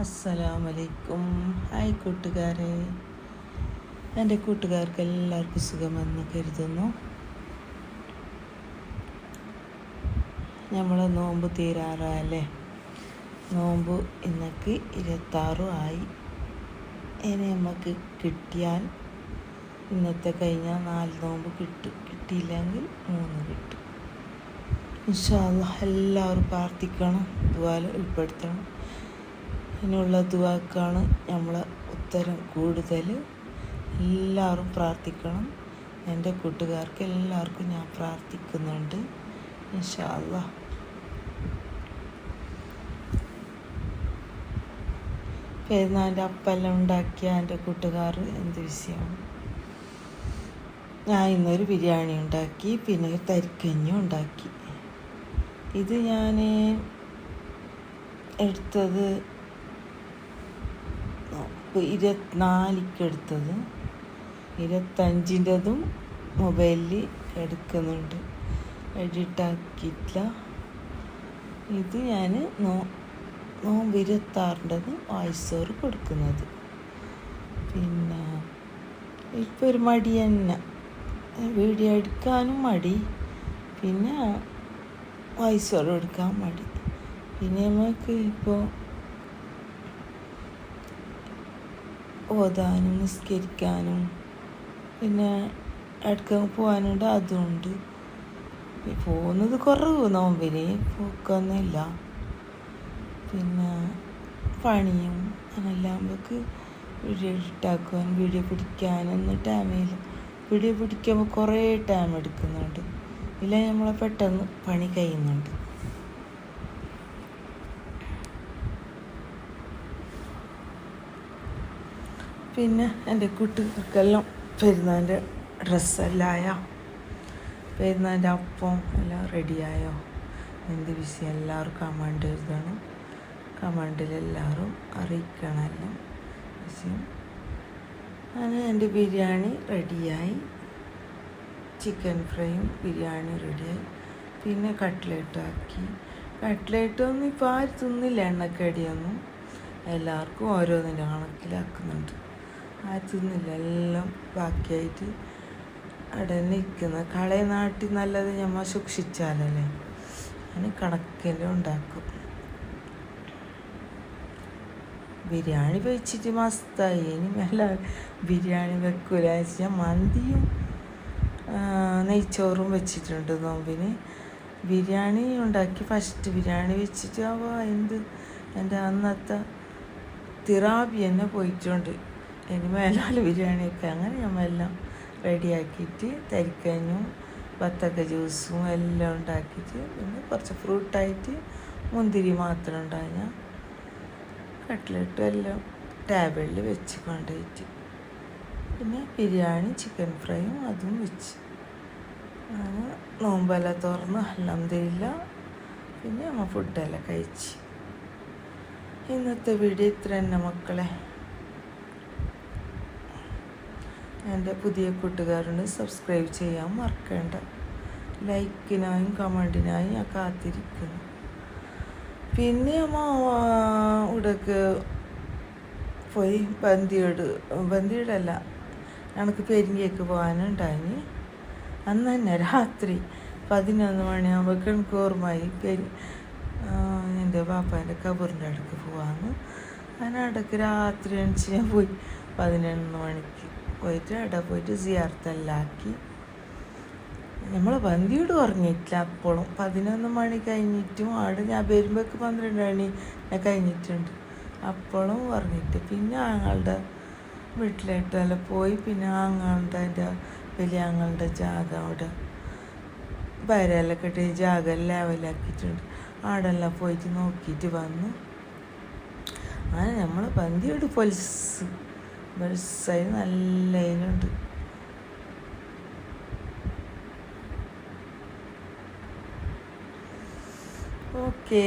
അസ്സലാമലൈക്കും. ഹായ് കൂട്ടുകാരെ. എന്റെ കൂട്ടുകാർക്ക് എല്ലാവർക്കും സുഖമെന്ന് കരുതുന്നു. നമ്മൾ നോമ്പ് തീരാറല്ലേ നോമ്പ് ഇന്നക്ക് ഇരുപത്താറും ആയി. ഇനി നമുക്ക് കിട്ടിയാൽ ഇന്നത്തെ കഴിഞ്ഞാൽ നാല് നോമ്പ് കിട്ടും കിട്ടിയില്ലെങ്കിൽ മൂന്ന് കിട്ടും. എല്ലാവരും പ്രാർത്ഥിക്കണം ഇതുപോലെ ഉൾപ്പെടുത്തണം. ഇതിനുള്ള ദുവാക്കാണ് നമ്മൾ ഉത്തരം കൂടുതൽ. എല്ലാവരും പ്രാർത്ഥിക്കണം. എന്റെ കൂട്ടുകാർക്ക് എല്ലാവർക്കും ഞാൻ പ്രാർത്ഥിക്കുന്നുണ്ട്. ഇൻഷാല്ല പെരുന്നാളിന്റെ അപ്പെല്ലാം ഉണ്ടാക്കിയ എന്റെ കൂട്ടുകാർ എന്ത് വിഷയമാണ് ഞാൻ ഇന്നൊരു ബിരിയാണി ഉണ്ടാക്കി പിന്നെ ഒരു തരിക്കഞ്ഞും ഉണ്ടാക്കി. ഇത് ഞാൻ എടുത്തത് ഇരുപത്തിനാലിക്ക് എടുത്തത് ഇരുപത്തഞ്ചിന്റെതും മൊബൈലിൽ എടുക്കുന്നുണ്ട്. എഡിറ്റാക്കിയിട്ടില്ല. ഇത് ഞാൻ നോ നോമ്പ് ഇരുപത്താറിന്റെത് വായിച്ചോറ് കൊടുക്കുന്നത്. പിന്നെ ഇപ്പോൾ ഒരു മടി തന്നെ. വീഡിയോ എടുക്കാനും മടി. പിന്നെ വായിച്ചോറ് എടുക്കാൻ മടി. പിന്നെ നമുക്ക് ഇപ്പോൾ ഓതാനും നിസ്കരിക്കാനും. പിന്നെ ഇടയ്ക്ക് പോകാനുണ്ട് അതുകൊണ്ട് പോകുന്നത് കുറവ് നോമ്പിന് പോക്കൊന്നുമില്ല. പിന്നെ പണിയും അങ്ങനെല്ലാം നമുക്ക് വീഡിയോ ഇട്ടാക്കുവാൻ വീഡിയോ പിടിക്കാനൊന്നും ടൈമില്ല വീഡിയോ പിടിക്കുമ്പോൾ കുറേ ടൈം എടുക്കുന്നുണ്ട്. ഇല്ല നമ്മളെ പെട്ടെന്ന് പണി കഴിയുന്നുണ്ട്. പിന്നെ എന്റെ കുട്ടികൾക്കെല്ലാം പെരുന്നാളിന്റെ ഡ്രസ്സെല്ലായോ? പെരുന്നാളിന്റെ അപ്പം എല്ലാം റെഡിയായോ? എന്ത് വിഷയം? എല്ലാവർക്കും കമാൻഡ് എഴുതണം. കമാൻഡിലെല്ലാവരും എല്ലാം. വിഷയം. അങ്ങനെ എന്റെ ബിരിയാണി റെഡിയായി. ചിക്കൻ ഫ്രൈയും ബിരിയാണി റെഡിയായി. പിന്നെ കട്ട്ലേറ്റ് ആക്കി. കട്ട്ലേറ്റൊന്നും ഇപ്പോൾ ആരും തിന്നില്ല. എണ്ണക്കടിയൊന്നും. എല്ലാവർക്കും ഓരോന്നിന്റെ കണക്കിലാക്കുന്നുണ്ട്. തിന്നില്ല എല്ലാം ബാക്കിയായിട്ട് അവിടെ നിൽക്കുന്ന. കളയ നാട്ടി നല്ലത് ഞമ്മ സൂക്ഷിച്ചാലല്ലേ? അതിന് കണക്കിന്റെ ഉണ്ടാക്കും. ബിരിയാണി വെച്ചിട്ട് മസ്തായി. ഇനി മേല ബിരിയാണി വെക്കൂല. വെച്ചാൽ മന്തിയും നെയ്ച്ചോറും വെച്ചിട്ടുണ്ട് നോമ്പിന്. ബിരിയാണി ഉണ്ടാക്കി ഫസ്റ്റ് ബിരിയാണി വെച്ചിട്ട് അവ എന്ത്? എന്റെ അന്നത്തെ തിറാബി തന്നെ പോയിട്ടുണ്ട്. ഇനി മേലാൽ ബിരിയാണിയൊക്കെ അങ്ങനെ നമ്മളെല്ലാം റെഡിയാക്കിയിട്ട് തരിക്കഞ്ഞും ബത്തക്ക ജ്യൂസും എല്ലാം ഉണ്ടാക്കിയിട്ട് പിന്നെ കുറച്ച് ഫ്രൂട്ടായിട്ട് മുന്തിരി മാത്രം ഉണ്ടായ കട്ട്ലറ്റും എല്ലാം ടേബിളിൽ വെച്ച് കൊണ്ടുപോയിട്ട് പിന്നെ ബിരിയാണി ചിക്കൻ ഫ്രൈയും അതും വെച്ച്. അങ്ങനെ നോമ്പെല്ലാം തുറന്ന് അലഹമില്ല പിന്നെ നമ്മൾ ഫുഡെല്ലാം കഴിച്ച്. ഇന്നത്തെ വീഡിയോ ഇത്ര തന്നെ മക്കളെ. എന്റെ പുതിയ കൂട്ടുകാരുണ്ട് സബ്സ്ക്രൈബ് ചെയ്യാൻ മറക്കേണ്ട. ലൈക്കിനായും കമന്റിനായും ഞാൻ കാത്തിരിക്കുന്നു. പിന്നെ അമ്മ ഉടക്ക് പോയി ബന്ദിയോട് ബന്ദിയോടല്ല എനിക്ക് പെരിഞ്ചേക്ക് പോകാനുണ്ടായി അന്ന് തന്നെ രാത്രി പതിനൊന്ന് മണിയാകുമ്പോൾ എനിക്ക് ഓർമ്മയായി പെരി എന്റെ പാപ്പാന്റെ കബറിന്റെ അടുക്ക് പോകാമെന്ന് അതിനടക്ക് രാത്രി എണിച്ച് ഞാൻ പോയി പതിനൊന്ന് മണിക്ക്. പോയിട്ട് അവിടെ പോയിട്ട് സിയാർത്തെല്ലാക്കി. നമ്മൾ വന്തിയോട് പറഞ്ഞിട്ടില്ല അപ്പോഴും പതിനൊന്ന് മണി കഴിഞ്ഞിട്ടും ആട് ഞാൻ വരുമ്പോഴേക്ക് പന്ത്രണ്ട് മണി കഴിഞ്ഞിട്ടുണ്ട്. അപ്പോഴും പറഞ്ഞിട്ട് പിന്നെ ആങ്ങളുടെ വീട്ടിലായിട്ടെല്ലാം പോയി. പിന്നെ ആങ്ങളുടെ എന്റെ വലിയ ആങ്ങളുടെ ജാഗ അവിടെ. വരെല്ലാം കെട്ടി ജാഗ ലെവലാക്കിയിട്ടുണ്ട്. ആടെല്ലാം പോയിട്ട് നോക്കിയിട്ട് വന്നു. അങ്ങനെ നമ്മൾ പന്തിയോട് പോലീസ് ബൾസായി നല്ല ഇനുണ്ട് ഓക്കേ